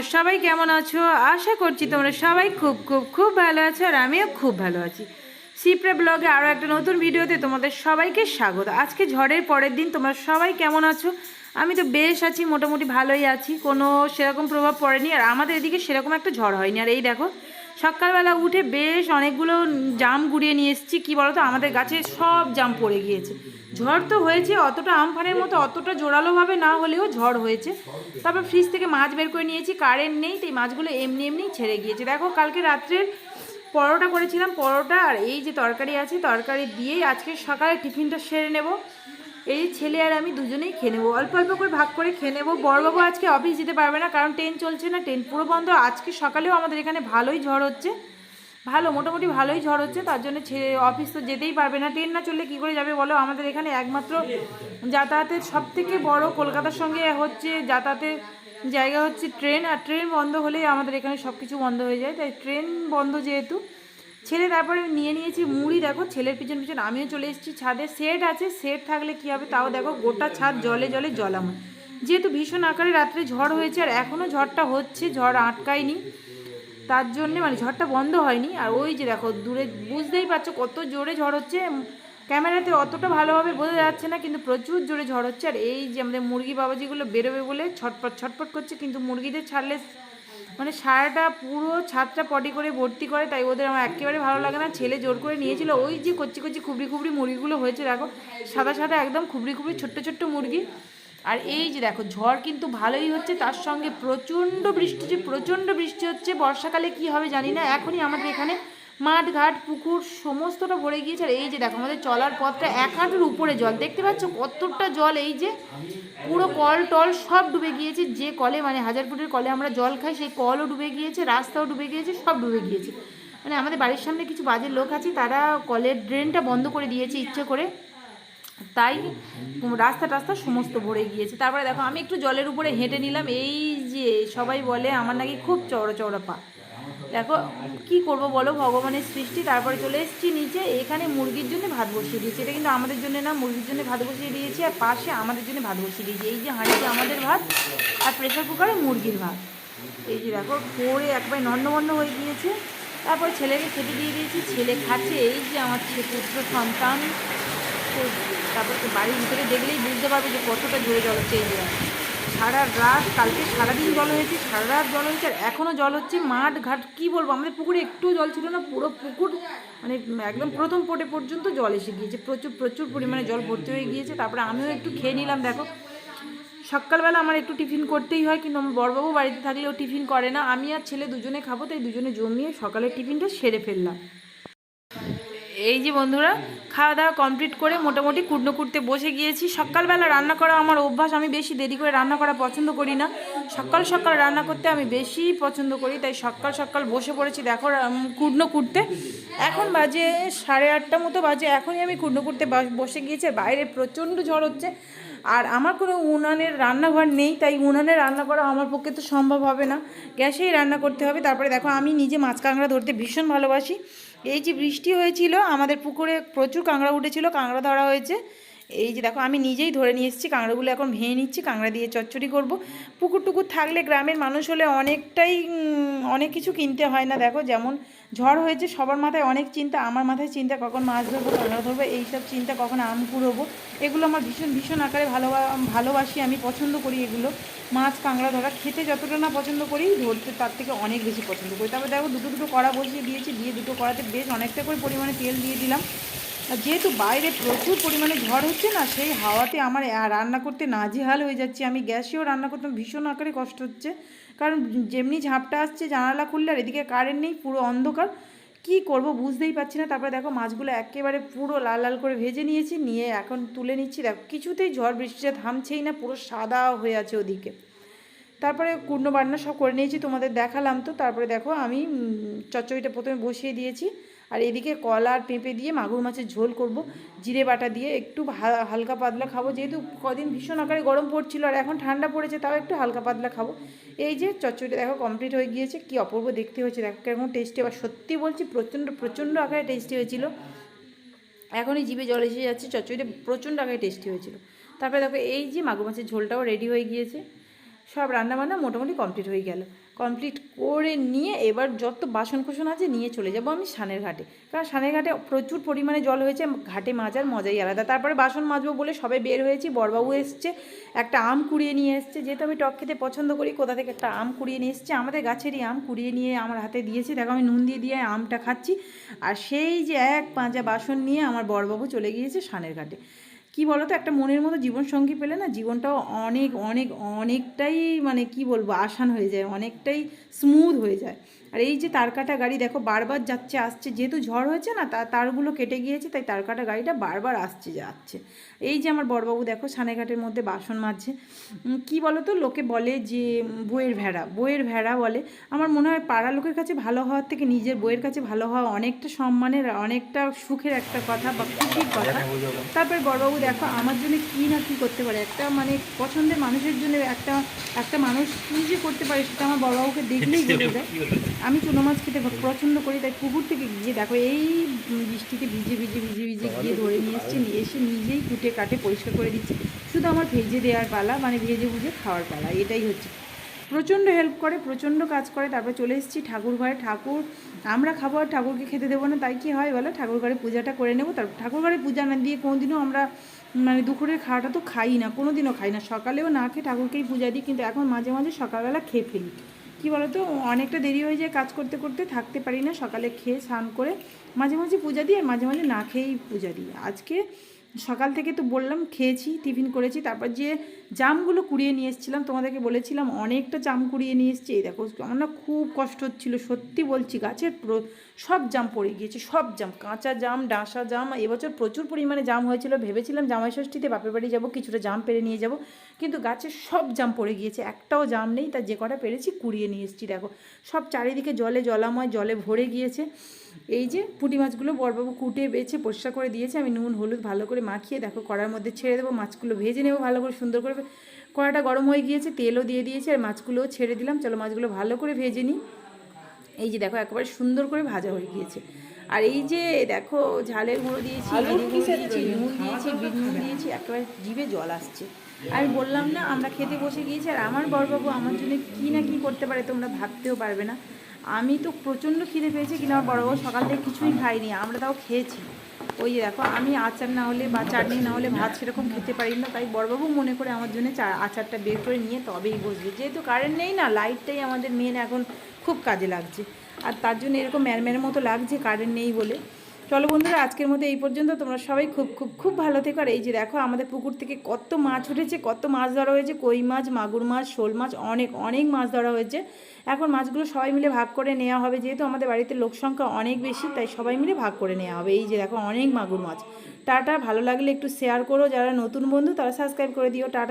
তোমরা সবাই কেমন আছো? আশা করছি তোমরা সবাই খুব খুব খুব ভালো আছো আর আমিও খুব ভালো আছি। সিপ্রা ব্লগে আরও একটা নতুন ভিডিওতে তোমাদের সবাইকে স্বাগত। আজকে ঝড়ের পরের দিন, তোমরা সবাই কেমন আছো? আমি তো বেশ আছি, মোটামুটি ভালোই আছি। কোনো সেরকম প্রভাব পড়েনি আর আমাদের এদিকে সেরকম একটা ঝড় হয়নি। আর এই দেখো সকালবেলা উঠে বেশ অনেকগুলো জাম গুড়িয়ে নিয়ে এসেছি। কী বলো তো আমাদের গাছে সব জাম পড়ে গিয়েছে। ঝড় তো হয়েছে, অতটা আমফানের মতো অতটা জোরালোভাবে না হলেও ঝড় হয়েছে। তারপর ফ্রিজ থেকে মাছ বের করে নিয়েছি, কারেন্ট নেই, তো এই মাছগুলো এমনি এমনি ছেড়ে গিয়েছে। দেখো, কালকে রাত্রের পরোটা করেছিলাম, পরোটা আর এই যে তরকারি আছে, তরকারি দিয়েই আজকে সকালে টিফিনটা সেরে নেব। এই ছেলে আর আমি দুজনেই খেয়ে নেব। অল্প অল্প করে ভাগ করে খেয়ে নেব। বড়বাবু আজকে অফিস যেতে পারবে না, কারণ ট্রেন চলছে না ট্রেন পুরো বন্ধ। আজকে সকালেও আমাদের এখানে ভালোই ঝড় হচ্ছে। ভালো, মোটামুটি ভালোই ঝড় হচ্ছে, তার জন্য ছেলে অফিস তো যেতেই পারবে না। ট্রেন না চললে কী করে যাবে বলো? আমাদের এখানে একমাত্র যাতায়াতের সব থেকে বড় কলকাতার সঙ্গে হচ্ছে যাতায়াতের জায়গা হচ্ছে ট্রেন আর ট্রেন বন্ধ হলেই আমাদের এখানে সব কিছু বন্ধ হয়ে যায়। তাই ট্রেন বন্ধ যেহেতু ছেলে তারপরে নিয়ে নিয়েছি মুড়ি, দেখো ছেলের পিছন পিছন, আমিও চলে এসেছি ছাদে। সেট আছে, সেট থাকলে কী হবে তাও দেখো, গোটা ছাদ জলে জলে জলাময়। যেহেতু ভীষণ আকারে রাত্রে ঝড় হয়েছে আর এখনও ঝড়টা হচ্ছে, ঝড় আটকায়নি। তার জন্যে মানে ঝড়টা বন্ধ হয়নি। আর ওই যে দেখো, দূরে বুঝতেই পারছ কত জোরে ঝড় হচ্ছে। ক্যামেরাতে অতটা ভালোভাবে বোঝা যাচ্ছে না, কিন্তু প্রচুর জোরে ঝড় হচ্ছে। আর এই যে আমাদের মুরগি বাবাজিগুলো বেরোবে বলে ছটপট ছটপট করছে, কিন্তু মুরগিদের ছাড়লে মানে সারাটা পুরো ছাদটা পটি করে ভর্তি করে, তাই ওদের আমার একেবারে ভালো লাগে না। ছেলে জোর করে নিয়েছিল, ওই যে কচি কচি খুবড়ি খুবড়ি মুরগিগুলো হয়েছে, দেখো। সাদা সাদা একদম খুবড়ি খুবড়ি ছোট্ট ছোট্ট মুরগি। আর এই যে দেখো, ঝড় কিন্তু ভালোই হচ্ছে, তার সঙ্গে প্রচণ্ড বৃষ্টি যে প্রচণ্ড বৃষ্টি হচ্ছে, বর্ষাকালে কি হবে জানি না, এখনই আমাদের এখানে মাঠ, ঘাট, পুকুর সমস্তটা ভরে গিয়েছে। আর এই যে দেখো, আমাদের চলার পথটা এক হাঁটুর উপরে জল, দেখতে পাচ্ছ কতটা জল এই যে? পুরো কল টল সব ডুবে গিয়েছে, যে কলে মানে হাজার ফুটের কলে আমরা জল খাই, সেই কলও ডুবে গিয়েছে, রাস্তাও ডুবে গিয়েছে, সব ডুবে গিয়েছে। মানে আমাদের বাড়ির সামনে কিছু বাজে লোক আছে, তারা কলের ড্রেনটা বন্ধ করে দিয়েছে ইচ্ছে করে। তাই রাস্তা টাস্তা সমস্ত ভরে গিয়েছে। তারপরে দেখো, আমি একটু জলের উপরে হেঁটে নিলাম, এই যে সবাই বলে, আমার নাকি খুব চওড়া চওড়া পা। দেখো, কি করব বলো? ভগবানের সৃষ্টি, তারপরে চলে এসেছি নিচে। এখানে মুরগির জন্য ভাত বসিয়ে দিয়েছি। এটা কিন্তু আমাদের জন্য না, মুরগির জন্য ভাত বসিয়ে দিয়েছি আর পাশে আমাদের জন্য ভাত বসিয়ে দিয়েছি। এই যে হাঁড়িতে আমাদের ভাত আর প্রেশার কুকারে মুরগির ভাত। এই যে দেখো পড়ে একবার নন্নবন্ন হয়ে গিয়েছে। তারপর ছেলেকে খেতে দিয়ে দিয়েছি। ছেলে খাচ্ছে, এই যে আমার পুত্র সন্তান। তারপর বাড়ির ভিতরে দেখলেই বুঝতে পারবে যে কতটা জোরে জল হচ্ছে এই। সারা রাত, কালকে সারাদিন জল হয়েছে, সারা রাত জল হয়েছে, আর এখনও জল হচ্ছে মাঠ ঘাট, কি বলব? আমাদের পুকুরে একটু জল ছিল না, পুরো পুকুর মানে একদম প্রথম পোটে পর্যন্ত জল এসে গিয়েছে, প্রচুর প্রচুর পরিমাণে জল ভর্তি হয়ে গিয়েছে, তারপরে আমিও একটু খেয়ে নিলাম, দেখো। সকালবেলা আমার একটু টিফিন করতেই হয়, কিন্তু আমার বড়বাবু বাড়িতে থাকলেও টিফিন করে না, আমি আর ছেলে দুজনে খাব, তাই দুজনে জমিয়ে সকালের টিফিনটা সেরে ফেললাম। এই যে বন্ধুরা, খাওয়া দাওয়া কমপ্লিট করে মোটামুটি কুটনো কুটতে বসে গিয়েছি। সকালবেলা রান্না করা আমার অভ্যাস, আমি বেশি দেরি করে রান্না করা পছন্দ করি না। সকাল সকাল রান্না করতে আমি বেশি পছন্দ করি, তাই সকাল সকাল বসে পড়েছি, দেখো কুটনো কুটতে। এখন বাজে সাড়ে আটটা মতো বাজে, এখনই আমি কুটনো কুটতে বসে গিয়েছি বাইরে প্রচণ্ড ঝড় হচ্ছে। আর আমার কোনো উনানের রান্নাঘর নেই, তাই উনানে রান্না করা আমার পক্ষে তো সম্ভব হবে না। গ্যাসেই রান্না করতে হবে, তারপরে দেখো, আমি নিজে মাছ কাঁকড়া ধরতে ভীষণ ভালোবাসি। এই যে বৃষ্টি হয়েছিল আমাদের পুকুরে প্রচুর কাঁকড়া উঠেছিল কাঁকড়া ধরা হয়েছে। এই যে দেখো, আমি নিজেই ধরে নিয়ে এসেছি, কাঁকড়াগুলো এখন ভেঙে নিচ্ছি, কাঁকড়া দিয়ে চচ্চড়ি করব। পুকুর টুকুর থাকলে গ্রামের মানুষ হলে অনেকটাই অনেক কিছু কিনতে হয় না। দেখো, যেমন ঝড় হয়েছে, সবার মাথায় অনেক চিন্তা, আমার মাথায় চিন্তা কখন মাছ ধরবো, কাঁকড়া ধরবো, এইসব চিন্তা কখন আম কুড়োবো। এগুলো আমার ভীষণ ভীষণ আকারে ভালো ভালোবাসি, আমি পছন্দ করি এগুলো। মাছ, কাঁকড়া ধরা খেতে যতটা না পছন্দ করি, ধরতে তার থেকে অনেক বেশি পছন্দ করি। তারপর দেখো, দুটো দুটো কড়া বসিয়ে দিয়েছি, দিয়ে দুটো কড়াতে বেশ অনেকটা করে পরিমাণে তেল দিয়ে দিলাম। যেহেতু বাইরে প্রচুর পরিমাণে ঝড় হচ্ছে না, সেই হাওয়াতে আমার রান্না করতে নাজেহাল হয়ে যাচ্ছে। আমি গ্যাসেও রান্না করতে ভীষণ আকারে কষ্ট হচ্ছে। কারণ যেমনি ঝাপটা আসছে, জানালা খুললে আর এদিকে কারেন্ট নেই, পুরো অন্ধকার। কি করব বুঝতেই পারছি না। তারপরে দেখো মাছগুলো একেবারে পুরো লাল লাল করে ভেজে নিয়েছি, নিয়ে এখন তুলে নিচ্ছি। দেখো, কিছুতেই ঝড় বৃষ্টিটা থামছেই না, পুরো সাদা হয়ে আছে ওদিকে। তারপরে কুর্ণ বান্না সব করে নিয়েছি, তোমাদের দেখালাম তো। তারপরে দেখো আমি চচ্চড়িটা প্রথমে বসিয়ে দিয়েছি। আর এদিকে কলা আর পেঁপে দিয়ে মাগুর মাছের ঝোল করব। জিরে বাটা দিয়ে একটু হালকা পাতলা খাব। যেহেতু কদিন ভীষণ আকারে গরম পড়ছিল আর এখন ঠান্ডা পড়েছে, তাও একটু হালকা পাতলা খাব। এই যে চচ্চড়িটা দেখো কমপ্লিট হয়ে গিয়েছে, কি অপূর্ব দেখতে হয়েছে। দেখো কেমন টেস্টি আবার সত্যি বলছি প্রচণ্ড প্রচণ্ড আকারে টেস্টি হয়েছিল। এখনই জিভে জল এসে যাচ্ছে, চচ্চড়িটা প্রচণ্ড আকারে টেস্টি হয়েছিল। তারপরে দেখো এই যে মাগুর মাছের ঝোলটাও রেডি হয়ে গিয়েছে। সব রান্নাবান্না মোটামুটি কমপ্লিট হয়ে গেল। কমপ্লিট করে নিয়ে এবার যত বাসন কোসন আছে নিয়ে চলে যাব আমি সানের ঘাটে। কারণ সানের ঘাটে প্রচুর পরিমাণে জল হয়েছে, ঘাটে মাজার মজাই আলাদা। তারপরে বাসন মাজবো বলে সবে বের হয়েছি বড়বাবু এসছে, একটা আম কুড়িয়ে নিয়ে এসছে। যেহেতু আমি টক খেতে পছন্দ করি, কোথা থেকে একটা আম কুড়িয়ে নিয়ে এসছে, আমাদের গাছেরই আম কুড়িয়ে নিয়ে আমার হাতে দিয়েছে। দেখো আমি নুন দিয়ে দিয়ে আমটা খাচ্ছি। আর সেই যে এক পাঁজা বাসন নিয়ে আমার বড়বাবু চলে গিয়েছে সানের ঘাটে। কি তো একটা মনের মতো জীবনসঙ্গী পেলে না জীবনটাও অনেক অনেক, অনেকটাই মানে কি বলব? আসান হয়ে যায়, অনেকটাই স্মুথ হয়ে যায়। আর এই যে তারকাটা গাড়ি দেখো বারবার যাচ্ছে আসছে। যেহেতু ঝড় হয়েছে না তা তারগুলো কেটে গিয়েছে তাই তারকাটা গাড়িটা বারবার আসছে যাচ্ছে। এই যে আমার বড়বাবু দেখো সানেঘাটের মধ্যে বাসন মাজছে। কি বলো তো লোকে বলে যে বইয়ের ভেড়া। বইয়ের ভেড়া বলে। আমার মনে হয় পাড়া লোকের কাছে ভালো হওয়ার থেকে নিজের বইয়ের কাছে ভালো হওয়া অনেকটা সম্মানের অনেকটা সুখের একটা কথা বা খুশির কথা। তারপরে বড়বাবু দেখো আমার জন্য কী না কী করতে পারে? একটা মানে পছন্দের মানুষের জন্য একটা একটা মানুষ কী যে করতে পারে সেটা আমার বড়বাবুকে দেখলেই বোঝা যায়। আমি চুনো মাছ খেতে প্রচণ্ড করি, তাই পুকুর থেকে গিয়ে দেখো এই বৃষ্টিতে ভিজে ভিজে ভিজে ভিজে গিয়ে ধরে নিয়ে এসছে, নিয়ে এসে নিজেই কুটে কাটে, পরিষ্কার করে দিচ্ছে। শুধু আমার ভেজে দেওয়ার পালা মানে ভেজে ভুজে খাওয়ার পালা, এটাই হচ্ছে। প্রচণ্ড হেল্প করে, প্রচণ্ড কাজ করে, তারপর চলে এসেছি ঠাকুর ঘরে। ঠাকুর, আমরা খাব আর ঠাকুরকে খেতে দেবো না, তাই কি হয় বলো? ঠাকুর ঘরে পূজাটা করে নেব, তারপর ঠাকুর ঘরে পূজা না দিয়ে কোনোদিনও আমরা মানে দুপুরের খাওয়াটা তো খাই না কোনো দিনও খাই না। সকালেও না খেয়ে ঠাকুরকেই পূজা দিই, কিন্তু এখন মাঝে মাঝে সকালবেলা খেয়ে ফেলি। কি বলতো, অনেকটা দেরি হয়ে যায় কাজ করতে করতে, থাকতে পারি না, সকালে খেয়ে স্নান করে মাঝে মাঝে পূজা দিই আর মাঝে মাঝে না খেয়েই পূজা দিই। আজকে সকাল থেকে তো বললাম, খেয়েছি, টিফিন করেছি, তারপর যে জামগুলো কুড়িয়ে নিয়ে এসেছিলাম, তোমাদেরকে বলেছিলাম, অনেকটা জাম কুড়িয়ে নিয়ে এসেছি। এই দেখো, আমার না খুব কষ্ট হচ্ছিল, সত্যি বলছি, গাছের সব জাম পড়ে গিয়েছে, সব জাম, কাঁচা জাম, ডাঁসা জাম, এবছর প্রচুর পরিমাণে জাম হয়েছিল, ভেবেছিলাম জামাই ষষ্ঠীতে বাপের বাড়ি যাব, কিছুটা জাম পেরে নিয়ে যাব কিন্তু গাছের সব জাম পড়ে গিয়েছে, একটাও জাম নেই, তার যে কটা পেরেছি কুড়িয়ে নিয়ে এসেছি, দেখো। সব চারিদিকে জলে জলাময়, জলে ভরে গিয়েছে। এই যে পুঁটি মাছগুলো বড়বাবু কুটে, বেছে, পরিষ্কার করে দিয়েছে, আমি নুন, হলুদ ভালো করে মাখিয়ে, দেখো, কড়ার মধ্যে ছেড়ে দেবো, মাছগুলো ভেজে নেব, ভালো করে সুন্দর করে কড়াটা গরম হয়ে গিয়েছে, তেলও দিয়ে দিয়েছে, আর মাছগুলোও ছেড়ে দিলাম। চলো মাছগুলো ভালো করে ভেজে নিই। এই যে দেখো, একেবারে সুন্দর করে ভাজা হয়ে গিয়েছে। আর এই যে দেখো ঝালের গুঁড়ো দিয়েছি জিরে গুঁড়ো দিয়েছি নুন দিয়েছি বিট নুন দিয়েছি একেবারে জিভে জল আসছে। আমি বললাম না আমরা খেতে বসে গিয়েছি আর আমার বড়বাবু আমার জন্য কী না কী করতে পারে তোমরা ভাবতেও পারবে না। আমি তো প্রচণ্ড খিদে পেয়েছি কিন্তু আমার বড়বাবু সকাল থেকে কিছুই খাইনি আমরা তাও খেয়েছি। ওই দেখো আমি আচার না হলে বা চাটনি না হলে ভাত সেরকম খেতে পারি না তাই বড়বাবু মনে করে আমার জন্য চা আচারটা বের করে নিয়ে তবেই বসবে। যেহেতু কারেন্ট নেই না লাইটটাই আমাদের মেন এখন খুব কাজে লাগছে। আর তার জন্য এরকম ম্যারম্যারের মতো লাগছে কারেন্ট নেই বলে। চলো বন্ধুরা, আজকের মতো এই পর্যন্ত। তোমরা সবাই খুব খুব খুব ভালো থেকো। আর এই যে দেখো, আমাদের পুকুর থেকে কত মাছ উঠেছে, কত মাছ ধরা হয়েছে, কই মাছ, মাগুর মাছ, শোল মাছ, অনেক অনেক মাছ ধরা হয়েছে। এখন মাছগুলো সবাই মিলে ভাগ করে নেওয়া হবে, যেহেতু আমাদের বাড়িতে লোক সংখ্যা অনেক বেশি, তাই সবাই মিলে ভাগ করে নেওয়া হবে। এই যে দেখো, অনেক মাগুর মাছ। টাটা, ভালো লাগলে একটু শেয়ার করো। যারা নতুন বন্ধু, তারা সাবস্ক্রাইব করে দিও। টাটা।